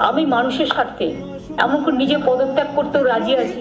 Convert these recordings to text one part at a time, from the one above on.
আমি মানুষের স্বার্থে এমনকি নিজে পদত্যাগ করতেও রাজি আছি।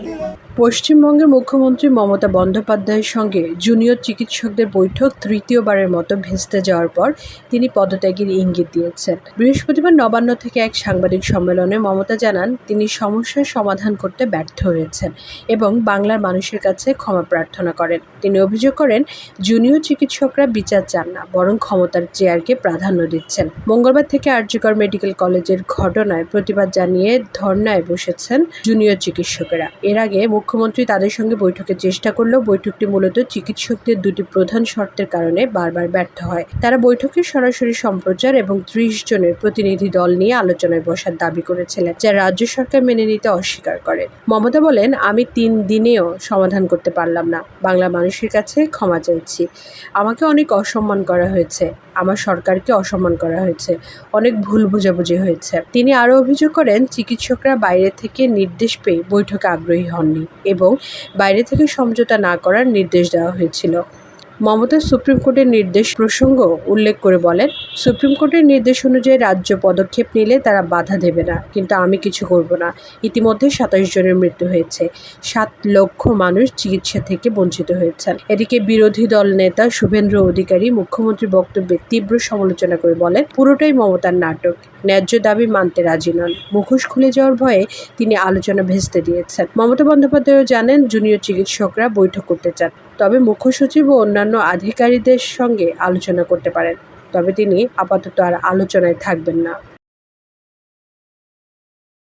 পশ্চিমবঙ্গের মুখ্যমন্ত্রী মমতা বন্দ্যোপাধ্যায়ের সঙ্গে জুনিয়র চিকিৎসকদের বৈঠক তৃতীয়বারের মতো ভেস্তে যাওয়ার পর তিনি পদত্যাগের ইঙ্গিত দিয়েছেন। বৃহস্পতিবার নবান্ন থেকে এক সাংবাদিক সম্মেলনে মমতা জানান, তিনি সমস্যার সমাধান করতে ব্যর্থ হয়েছেন এবং বাংলার মানুষের কাছে ক্ষমা প্রার্থনা করেন। তিনি অভিযোগ করেন, জুনিয়র চিকিৎসকরা বিচার চান না, বরং ক্ষমতার চেয়ারকে প্রাধান্য দিচ্ছেন। মঙ্গলবার থেকে আরজিকর মেডিকেল কলেজের ঘটনায় প্রতিবাদ জানিয়ে ধর্নায় বসেছেন জুনিয়র চিকিৎসকেরা। এর আগে মুখ্যমন্ত্রী তাদের সঙ্গে বৈঠকের চেষ্টা করলেও বৈঠকটি মূলত চিকিৎসকদের দুটি প্রধান শর্তের কারণে বারবার ব্যর্থ হয়। তারা বৈঠকে সরাসরি সম্প্রচার এবং ত্রিশ জনের প্রতিনিধি দল নিয়ে আলোচনায় বসার দাবি করেছিলেন, যা রাজ্য সরকার মেনে নিতে অস্বীকার করে। মমতা বলেন, আমি তিন দিনেও সমাধান করতে পারলাম না। বাংলা মানুষের কাছে ক্ষমা চাইছি। আমাকে অনেক অসম্মান করা হয়েছে। আমার সরকারকে অসম্মান করা হয়েছে। অনেক ভুল বোঝাবুঝি হয়েছে। তিনি আরও অভিযোগ করেন, চিকিৎসকরা বাইরে থেকে নির্দেশ পেয়ে বৈঠকে আগ্রহী হননি এবং বাইরে থেকে সমঝোতা না করার নির্দেশ দেওয়া হয়েছিল। মমতা সুপ্রিম কোর্টের নির্দেশ প্রসঙ্গ উল্লেখ করে বলেন, সুপ্রিম কোর্টের নির্দেশ অনুযায়ী রাজ্য পদক্ষেপ নিলে তারা বাধা দেবে না, কিন্তু আমি কিছু করব না। ইতিমধ্যে সাতাশ জনের মৃত্যু হয়েছে। সাত লক্ষ মানুষ চিকিৎসা থেকে বঞ্চিত হয়েছেন। এদিকে বিরোধী দল নেতা শুভেন্দ্র অধিকারী মুখ্যমন্ত্রীর বক্তব্যের তীব্র সমালোচনা করে বলেন, পুরোটাই মমতার নাটক, ন্যায্য দাবি মানতে রাজি নন। মুখোশ খুলে যাওয়ার ভয়ে তিনি আলোচনা ভেস্তে দিয়েছেন। মমতা বন্দ্যোপাধ্যায়ও জানেন, জুনিয়র চিকিৎসকরা বৈঠক করতে চান। তবে মুখ্য সচিব ও অন্যান্য আধিকারিকদের সঙ্গে আলোচনা করতে পারেন তবে তিনি আপাতত আর আলোচনায় থাকবেন না।